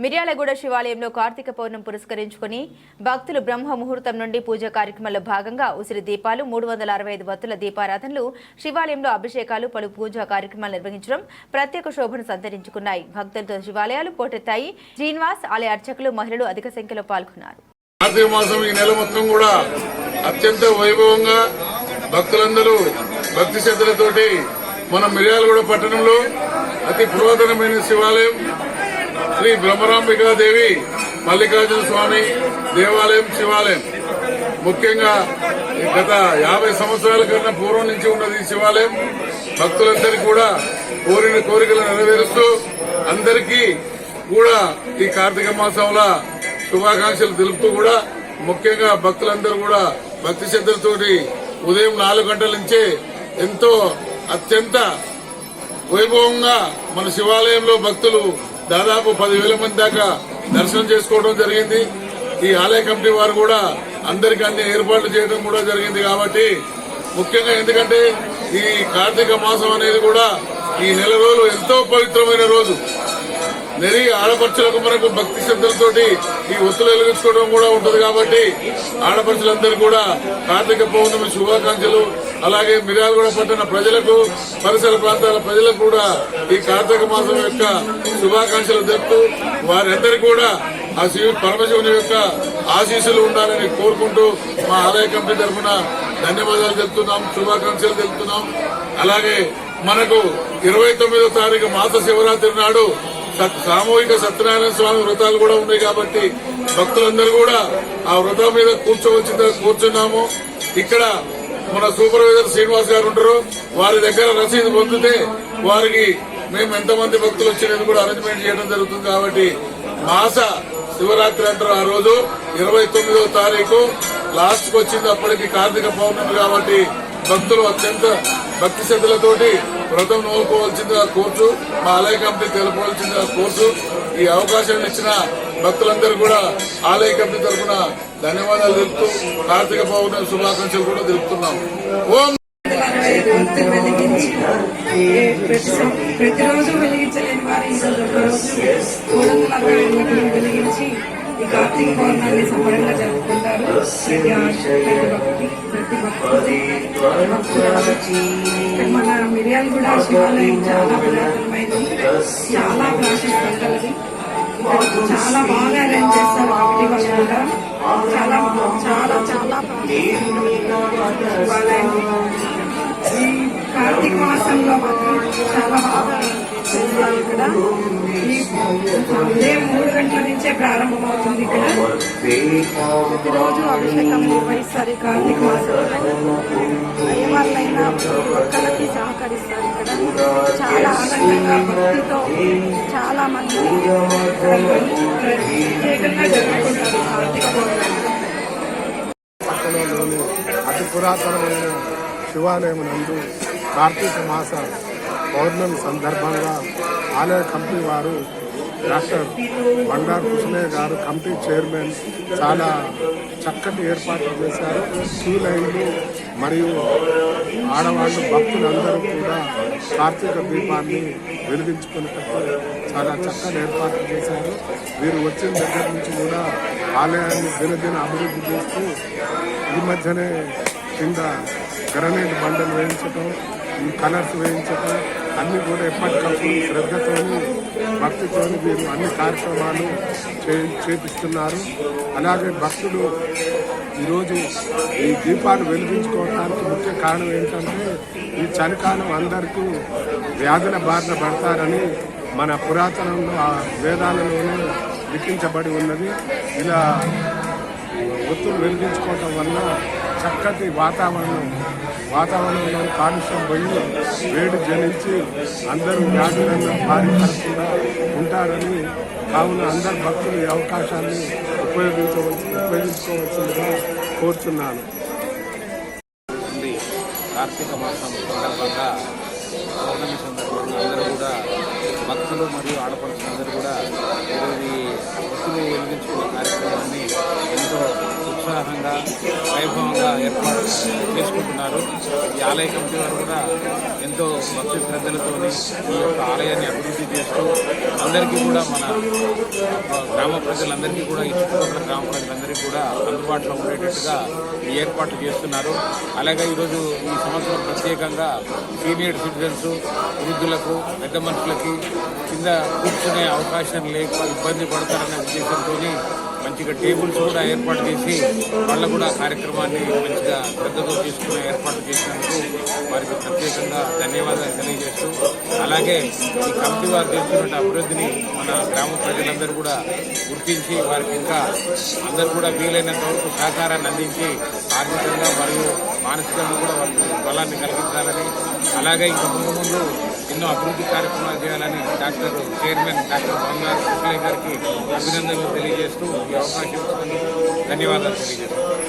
మిర్యాలగూడ శివాలయంలో కార్తీక పౌర్ణం పురస్కరించుకుని భక్తులు బ్రహ్మ ముహూర్తం నుండి పూజా కార్యక్రమాల్లో భాగంగా ఉసిరి దీపాలు మూడు వందల అరవై ఐదు వత్తుల దీపారాధనలు శివాలయంలో అభిషేకాలు పలు పూజా కార్యక్రమాలు నిర్వహించడం ప్రత్యేక శోభను సంతరించుకున్నాయి. భక్తులతో శివాలయాలు పోటెత్తాయి. శ్రీనివాస్ ఆలయ అర్చకులు మహిళలు అధిక సంఖ్యలో పాల్గొన్నారు. కార్తీక మాసం ఈ నెల మొత్తం కూడా అత్యంత వైభవంగా భక్తులందరూ భక్తి శ్రద్ధలతోటి మన మిర్యాలగూడ పట్టణంలో అతి పురాతనమైన శివాలయం శ్రీ బ్రహ్మరాంబికాదేవి మల్లికార్జున స్వామి దేవాలయం శివాలయం. ముఖ్యంగా గత యాభై సంవత్సరాల కన్నా పూర్వం నుంచి ఉన్నది ఈ శివాలయం. భక్తులందరికీ కూడా కోరిన కోరికలు నెరవేరుస్తూ అందరికీ కూడా ఈ కార్తీక మాసంలో శుభాకాంక్షలు తెలుపుతూ కూడా ముఖ్యంగా భక్తులందరూ కూడా భక్తి శ్రద్ధలతోటి ఉదయం నాలుగు గంటల నుంచే ఎంతో అత్యంత వైభవంగా మన శివాలయంలో భక్తులు దాదాపు పదివేల మంది దాకా దర్శనం చేసుకోవడం జరిగింది. ఈ ఆలయ కమిటీ వారు కూడా అందరికీ అన్ని ఏర్పాట్లు చేయడం కూడా జరిగింది కాబట్టి ముఖ్యంగా ఎందుకంటే ఈ కార్తీక మాసం అనేది కూడా ఈ నెల రోజులు ఎంతో పవిత్రమైన రోజు. నెరి ఆడపడుచులకు మనకు భక్తి శ్రద్ధలతోటి ఈ ఒత్తులు వెలిగించుకోవడం కూడా ఉంటుంది కాబట్టి ఆడపడుచులందరూ కూడా కార్తీక పౌర్ణమి శుభాకాంక్షలు. అలాగే మిర్యాలగూడ పట్టణ ప్రజలకు పరిసర ప్రాంతాల ప్రజలకు కూడా ఈ కార్తీక మాసం యొక్క శుభాకాంక్షలు తెలుపుతూ వారందరికీ కూడా ఆ శివు పరమశివుని యొక్క ఆశీస్సులు ఉండాలని కోరుకుంటూ మా ఆలయ కమిటీ తరఫున ధన్యవాదాలు తెలుపుతున్నాం శుభాకాంక్షలు తెలుపుతున్నాం. అలాగే మనకు ఇరవై తొమ్మిదో తారీఖు మాస శివరాత్రి నాడు సామూహిక సత్యనారాయణ స్వామి వ్రతాలు కూడా ఉన్నాయి కాబట్టి భక్తులందరూ కూడా ఆ వ్రతం మీద కూర్చోవచ్చి కూర్చున్నాము. ఇక్కడ మన సూపర్వైజర్ శ్రీనివాస్ గారు ఉంటారు. వారి దగ్గర రసీదు పొందితే వారికి మేము ఎంతమంది భక్తులు వచ్చినది కూడా అరేంజ్మెంట్ చేయడం జరుగుతుంది కాబట్టి మాస శివరాత్రి అంటారు ఆ రోజు. ఇరవై తొమ్మిదో తారీఖు. లాస్ట్కు వచ్చింది అప్పటికి కార్తీక పౌర్ణమి కాబట్టి భక్తులు అత్యంత భక్తి శ్రద్ధలతోటి వ్రతం నోలుకోవాల్సిందిగా కోర్టు మా ఆలయ కమిటీ తెలుపవలసిందిగా కోర్టు. ఈ అవకాశం ఇచ్చిన భక్తులందరూ కూడా ఆలయ కమిటీ తరఫున ధన్యవాదాలు తెలుపుతూ కార్తీక పౌర్ణమి శుభాకాంక్షలు కూడా తెలుపుతున్నాం ఓం! ప్రతిరోజు వెలిగించలేని వారి మూడు వందల అరవై వెలిగించి ఈ కార్తీక పౌర్ణాన్ని సంబరంగా మన మిరియాలు కూడా శివాలయం చాలా పురాతనమైనది చాలా ప్రాశస్తం కలది చాలా బాగా అరేంజ్ చేస్తారు ఒకటి వాళ్ళు కూడా చాలా చాలా చాలా శివాలయం కార్తీక మాసంలో మాత్రం చాలా బాగా చేస్తారు ఇక్కడ ఉదయం మూడు గంటల నుంచే ప్రారంభమవుతుంది ఇక్కడ. ప్రతిరోజు అభిషేకం నిర్వహిస్తారు ఈ కార్తీక మాసంలో. అయ్యవాళ్ళైనా ఒక్కళ్ళకి సహకరిస్తారు ఇక్కడ. చాలా ఆనందంగా భక్తితో చాలా మంది ప్రత్యేకంగా జరుపుకుంటారు కార్తీక అతి పురాతనమైన శివాలయం నందు కార్తీక మాస పౌర్ణమి సందర్భంగా ఆలయ కమిటీ వారు డాక్టర్ బండారు కృష్ణయ్య గారు కమిటీ చైర్మన్ చాలా చక్కటి ఏర్పాట్లు చేశారు. క్యూ లైన్లు మరియు ఆడవాళ్ళు భక్తులందరూ కూడా కార్తీక దీపాన్ని వెలిగించుకునేటట్టు చాలా చక్కని ఏర్పాట్లు చేశారు. వీరు వచ్చిన దగ్గర నుంచి కూడా ఆలయాన్ని దినదిన అభివృద్ధి చేస్తూ ఈ మధ్యనే కింద గ్రనేట్ బండలు వేయించటం ఈ కలర్స్ వేయించటం అన్నీ కూడా ఎప్పటికప్పుడు శ్రద్ధతోని భక్తితోని వీరు అన్ని కార్యక్రమాలు చే- చేపిస్తున్నారు. అలాగే భక్తులు ఈరోజు ఈ దీపాలు వెలిగించుకోవడానికి ముఖ్య కారణం ఏంటంటే ఈ చలికాలం అందరికీ వ్యాధుల బారిన పడతారని మన పురాతనంలో ఆ వేదాలలోనే లిఖించబడి ఉన్నది. ఇలా ఒత్తులు వెలిగించుకోవటం వల్ల చక్కటి వాతావరణం వాతావరణంలో కాలుష్యం పోయి వేడి జనించి అందరూ వ్యాధులను బారి ఉంటారని కావున అందరు భక్తులు ఈ అవకాశాన్ని ఉపయోగించవచ్చు ఉపయోగించుకోవచ్చుగా కోరుతున్నాను. కార్తీక మాసం సందర్భంగా పౌర్ణమి సందర్భంగా అందరూ కూడా భక్తులు మరియు ఆడపడుచులందరూ కూడా ఏర్పాటు చేసుకుంటున్నారు. ఈ ఆలయ కమిటీ వారు కూడా ఎంతో భక్తి శ్రద్ధలతో ఈ యొక్క ఆలయాన్ని అభివృద్ధి చేస్తూ అందరికీ కూడా మన గ్రామ ప్రజలందరికీ కూడా ఈ చుట్టుపక్కల గ్రామ ప్రజలందరికీ కూడా అందుబాటులో ఉండేటట్టుగా ఈ ఏర్పాట్లు చేస్తున్నారు. అలాగే ఈరోజు ఈ సంవత్సరం ప్రత్యేకంగా సీనియర్ సిటిజన్స్ వృద్ధులకు పెద్ద మనుషులకి కింద కూర్చునే అవకాశం లేక ఇబ్బంది పడతారనే ఉద్దేశంతో మంచిగా టేబుల్స్ కూడా ఏర్పాటు చేసి వాళ్ళ కూడా కార్యక్రమాన్ని మంచిగా శ్రద్ధతో తీసుకునే ఏర్పాటు చేసినందుకు వారికి ప్రత్యేకంగా ధన్యవాదాలు తెలియజేస్తూ అలాగే ఈ కమిటీ వారు చేస్తున్న అభివృద్ధిని మన గ్రామ ప్రజలందరూ కూడా గుర్తించి వారికి ఇంకా అందరూ కూడా వీలైనంత వరకు సహకారాన్ని అందించి ఆర్థికంగా మరియు మానసికంగా కూడా వాళ్ళకి బలాన్ని కలిగించాలని అలాగే ఇంకా ముందు ముందు ఎన్నో అభివృద్ధి కార్యక్రమాలు చేయాలని డాక్టర్ చైర్మన్ డాక్టర్ బంగారు కృష్ణయ్య గారికి అభినందనలు తెలియజేస్తూ ఈ అవకాశం ధన్యవాదాలు తెలియజేస్తాను